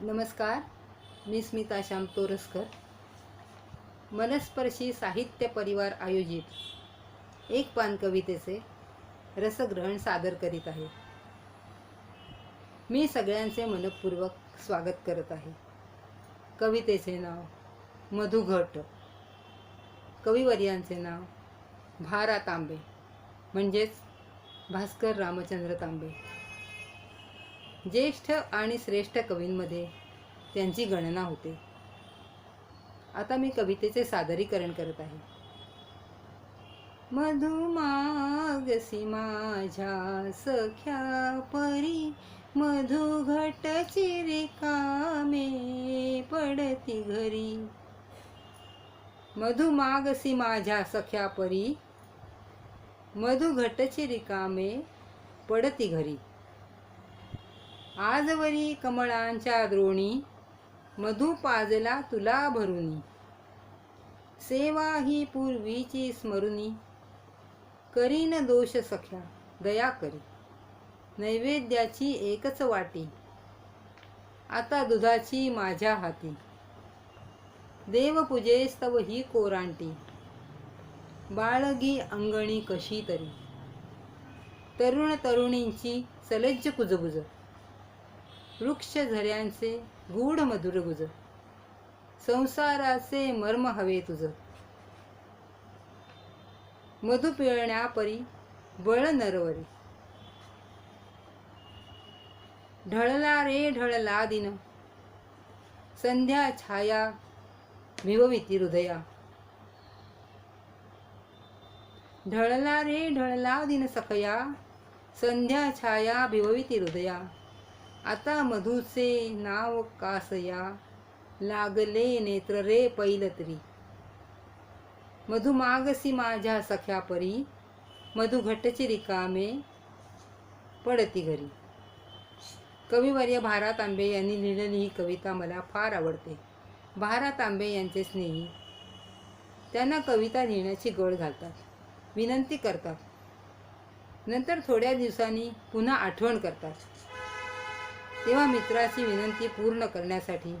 नमस्कार मी स्मिता श्याम तोरसकर. मनस्पर्शी साहित्य परिवार आयोजित एक पान कवितेचे रसग्रहण सादर करीत आहे. मी सगळ्यांचे मनपूर्वक स्वागत करत आहे. कवितेचे नाव मधुघट कविवर्यांचे नाव भारा तांबे म्हणजेच भास्कर रामचंद्र तांबे. ज्येष्ठ आणि श्रेष्ठ कवींमध्ये त्यांची गणना होते. आता मी कवितेचे सादरीकरण करत आहे. मधुमागसी माझ्या सख्या परी मधुघट चिरिकामे पडती घरी. मधुमागसी माझ्या सख्या परी मधुघटची रिकामे पडती घरी. आजवरी कमळांच्या द्रोणी मधु पाजला तुला भरुनी. सेवा ही पूर्वीची स्मरुनी करीन दोष सख्या दया करी. नैवेद्याची एकच वाटी आता दुधाची माझ्या हाती. देवपूजेस्तव ही कोरांटी बाळगी अंगणी कशी तरी. तरुण तरुणींची सलज्ज कुजबुज वृक्ष झऱ्यांचे गूढ मधुर गुज. संसाराचे मर्म हवे तुझ. मधु पिळण्यापरी बळ नरवरी. ढळला रे ढळला दिन संध्या छाया भिवविती हृदया. ढळला रे ढळला दिन सखया संध्या छाया भिवविती हृदया. आता मधुचे नाव कासया लागले नेत्र रे पैलतरी मधुमागसी माझ्या सख्या परी मधुघटची रिकामे पडती घरी. कविवर्य भारत आंबे यांनी लिहिलेली ही कविता मला फार आवडते. भारत तांबे यांचे स्नेही त्यांना कविता लिहिण्याची गळ घालतात विनंती करतात. नंतर थोड्या दिवसांनी पुन्हा आठवण करतात. तेव्हा मित्राची विनंती पूर्ण करण्यासाठी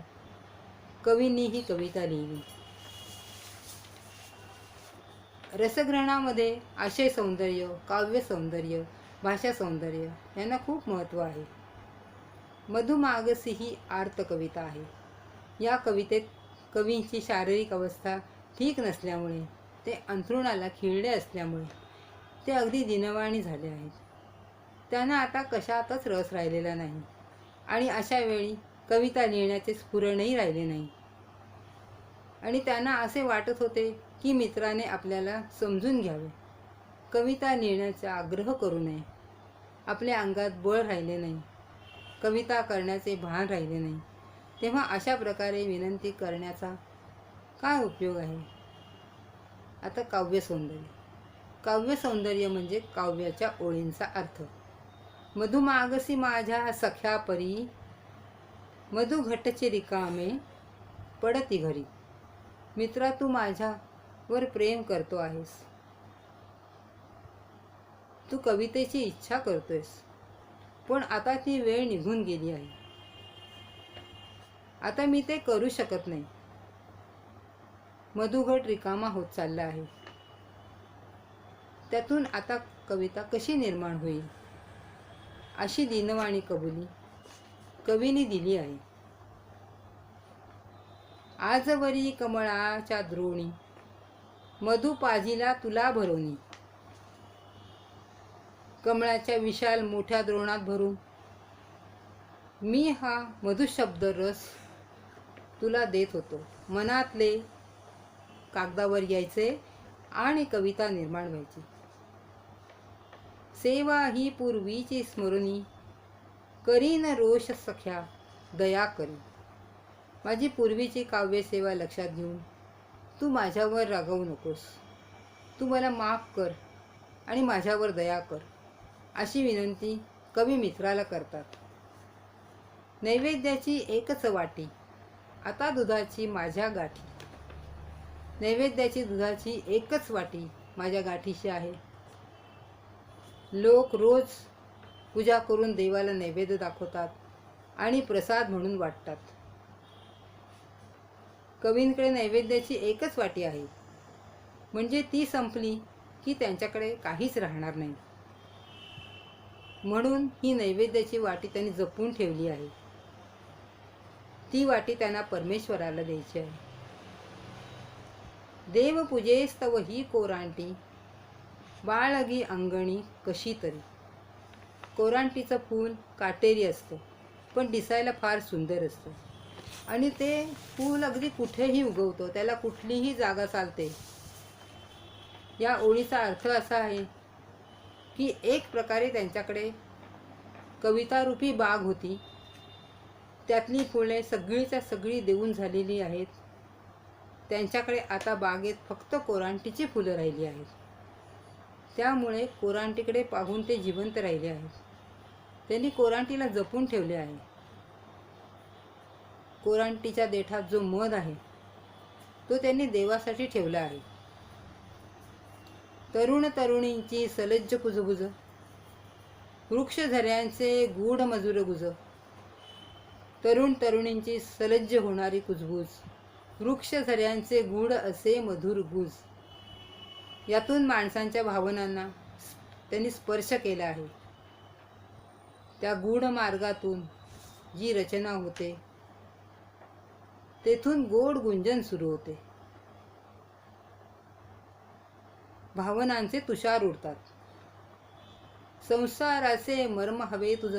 कवींनी ही कविता लिहिली. रसग्रहणामध्ये आशय सौंदर्य काव्य सौंदर्य भाषा सौंदर्य यांना खूप महत्त्व आहे. मधुमागसी ही आर्त कविता आहे. या कवितेत कवींची शारीरिक अवस्था ठीक नसल्यामुळे ते अंथरुणाला खिळले असल्यामुळे ते अगदी दिनवाणी झाले आहेत. त्यांना आता कशातच रस राहिलेला नाही. आणि अशा वेळी कविता लिहिण्याचे स्फुरणही राहिले नाही. आणि त्यांना असे वाटत होते की मित्राने आपल्याला समजून घ्यावे. कविता लिहिण्याचा आग्रह करू नये. आपल्या अंगात बळ राहिले नाही. कविता करण्याचे भान राहिले नाही. तेव्हा अशा प्रकारे विनंती करण्याचा काय उपयोग आहे? आता काव्यसौंदर्य काव्यसौंदर्य म्हणजे काव्याच्या ओळींचा अर्थ. मधुमागसी माझ्या सख्या परी मधुघटचे रिकामे पडती घरी. मित्रा तू माझ्यावर प्रेम करतो आहेस. तू कवितेची इच्छा करतोयस पण आता ती वेळ निघून गेली आहे. आता मी ते करू शकत नाही. मधुघट रिकामा होत चालला आहे. त्यातून आता कविता कशी निर्माण होईल? अशी दिनवाणी कबुली कवीने दिली आहे. आजवरी कमळाच्या द्रोणी मधुपाजीला तुला भरोनी कमळाच्या विशाल मोठ्या द्रोणात भरून मी हा मधुशब्द रस तुला देत होतो. मनातले कागदावर यायचे आणि कविता निर्माण व्हायची. सेवा ही पूर्वीची स्मरणी. करीन रोष सख्या दया करी. माझी पूर्वीची काव्यसेवा लक्षात घेऊन तू माझ्यावर रागवू नकोस. तू मला माफ कर आणि माझ्यावर दया कर अशी विनंती कवी मित्राला करतात. नैवेद्याची एकच वाटी आता दुधाची माझ्या गाठी. नैवेद्याची दुधाची एकच वाटी माझ्या गाठीशी आहे. लोक रोज पूजा करून देवाला नैवेद्य दाखवतात आणि प्रसाद म्हणून वाटतात. कवींकडे नैवेद्याची एकच वाटी आहे. म्हणजे ती संपली की त्यांच्याकडे काहीच राहणार नाही. म्हणून ही नैवेद्याची वाटी त्यांनी जपून ठेवली आहे. ती वाटी त्यांना परमेश्वराला द्यायची आहे. देवपूजेस्तव ही कोरांटी बाळगी अंगणी कशी तरी. कोरांटीचं फूल काटेरी असतं पण दिसायला फार सुंदर असतं. आणि ते फूल अगदी कुठेही उगवतो त्याला कुठलीही जागा चालते. या ओळीचा अर्थ असा आहे की एक प्रकारे त्यांच्याकडे कवितारूपी बाग होती. त्यातली फुले सगळीच्या सगळी देऊन झालेली आहेत. त्यांच्याकडे आता बागेत फक्त कोरांटीची फुलं राहिली आहेत. त्यामुळे कोरांटीकडे पाहून ते जिवंत राहिले आहे. त्यांनी कोरांटीला जपून ठेवले आहे. कोरांटीच्या देठात जो मध आहे तो त्यांनी देवासाठी ठेवला आहे. तरुण तरुणींची सलज्ज कुजबुज वृक्ष झऱ्यांचे गूढ मजूर गुज तरुण तरुणींची सलज्ज होणारी कुजबूज वृक्ष झऱ्यांचे गूढ असे मधुर गुज. यातून माणसांच्या भावनांना त्यांनी स्पर्श केला आहे. त्या गूढ मार्गातून जी रचना होते तेथून गोड गुंजन सुरू होते. भावनांचे तुषार उडतात. संसाराचे मर्म हवे तुझ.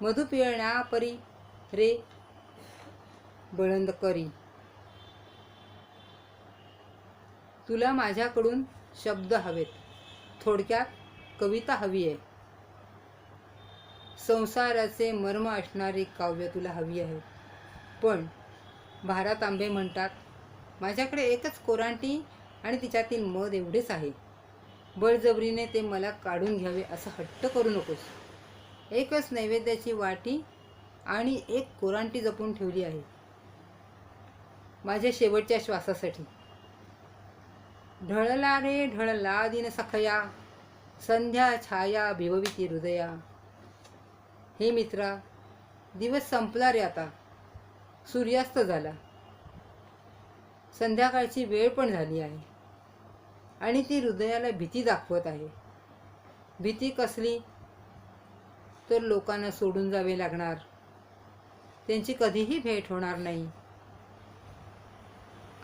मधुपिळण्यापरी रे बळंद करी. तुला माझ्याकडून शब्द हवेत. थोडक्यात कविता हवी आहे. संसाराचे मर्म असणारी काव्य तुला हवी आहे. पण भारत आंबे म्हणतात माझ्याकडे एकच कोरांटी आणि तिच्यातील मध एवढेच आहे. बळजबरीने ते मला काढून घ्यावे असं हट्ट करू नकोस. एकच नैवेद्याची वाटी आणि एक कोरांटी जपून ठेवली आहे. माझ्या शेवटच्या श्वासासाठी. ढळला रे ढळला दिन सखया संध्या छाया भिवविती हृदया. हे मित्रा दिवस संपला रे आता. सूर्यास्त झाला. संध्याकाळची वेळ पण झाली आहे. आणि ती हृदयाला भीती दाखवत आहे. भीती कसली? तर लोकांना सोडून जावे लागणार. त्यांची कधीही भेट होणार नाही.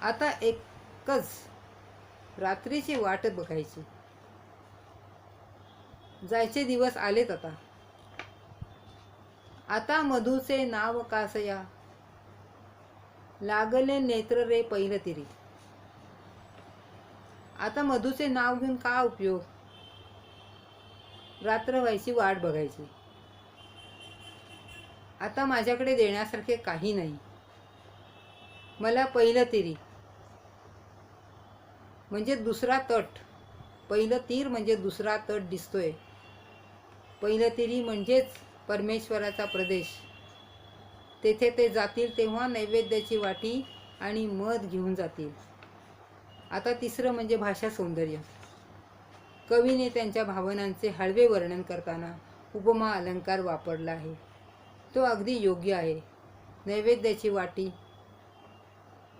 आता एकच रात्रीची वाट बघायची. जायचे दिवस आलेत आता. आता मधूचे नाव कासया. लागले नेत्र रे पहिलं तिरी. आता मधूचे नाव घेऊन का उपयोग? रात्र व्हायची वाट बघायची. आता माझ्याकडे देण्यासारखे काही नाही. मला पहिलं तिरी. म्हणजे दुसरा तट. पहिलं तीर म्हणजे दुसरा तट दिसतोय. पहिलं तिरी म्हणजेच परमेश्वराचा प्रदेश. तेथे ते जातील तेव्हा नैवेद्याची वाटी आणि मध घेऊन जातील. आता तिसरं म्हणजे भाषा सौंदर्य. कवीने त्यांच्या भावनांचे हळवे वर्णन करताना उपमा अलंकार वापरला आहे. तो अगदी योग्य आहे. नैवेद्याची वाटी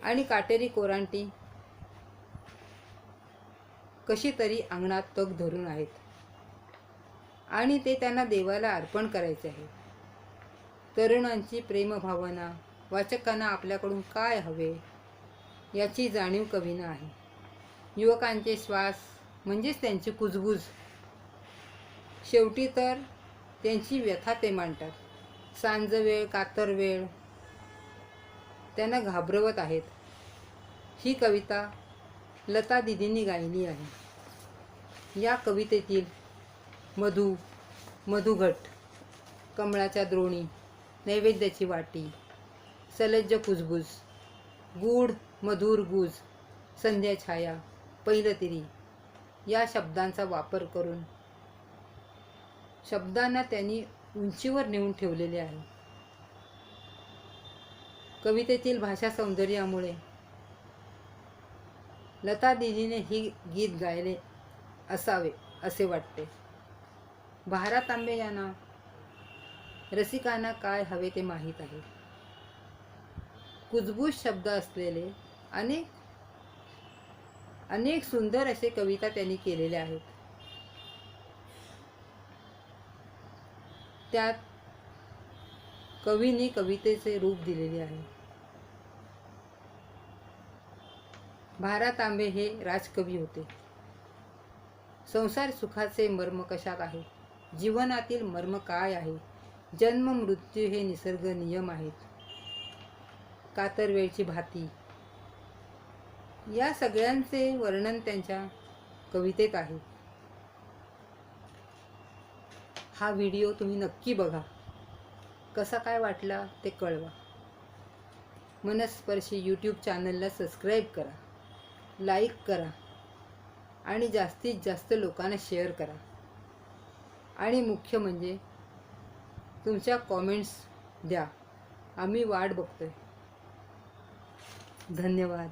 आणि काटेरी कोरांटी कशी तरी अंगणात तग धरून आहेत. आणि ते त्यांना देवाला अर्पण करायचे आहे. तरुणांची प्रेमभावना वाचकांना आपल्याकडून काय हवे याची जाणीव कवीना आहे. युवकांचे श्वास म्हणजेच त्यांची कुजबूज. शेवटी तर त्यांची व्यथा ते मांडतात. सांज वेळ कातर वेळ त्यांना घाबरवत आहेत. ही कविता लता दिदींनी गायली आहे. या कवितेतील मधु मधुघट कमळाच्या द्रोणी नैवेद्याची वाटी सलज्ज कुजबुज गूढ मधुर गुज संध्या छाया पहिलं तिरी या शब्दांचा वापर करून शब्दांना त्यांनी उंचीवर नेऊन ठेवलेले आहे. कवितेतील भाषा सौंदर्यामुळे लता दिदीने ही गीत गायले असावे असे वाटते. भारा तांबे यांना रसिकांना काय हवे ते माहीत आहे. कुजबूज शब्द असलेले अनेक अनेक सुंदर असे कविता त्यांनी केलेल्या आहेत. त्यात कवीने कवितेचे रूप दिलेले आहे. भारा तांबे हे राजकवी होते. संसार सुखाचे मर्म कशात आहे? जीवनातील मर्म काय आहे? जन्म मृत्यू हे निसर्ग नियम आहेत. कातरवेळची भाती. या सगळ्यांचे वर्णन त्यांच्या कवितेत आहे. हा व्हिडिओ तुम्ही नक्की बघा. कसा काय वाटला ते कळवा. मनस्पर्शी यूट्यूब चॅनलला सबस्क्राईब करा. लाईक करा आणि जास्तीत जास्त लोकांना शेअर करा. आणि मुख्य म्हणजे तुमच्या कॉमेंट्स द्या. आम्ही वाट बघतोय. धन्यवाद.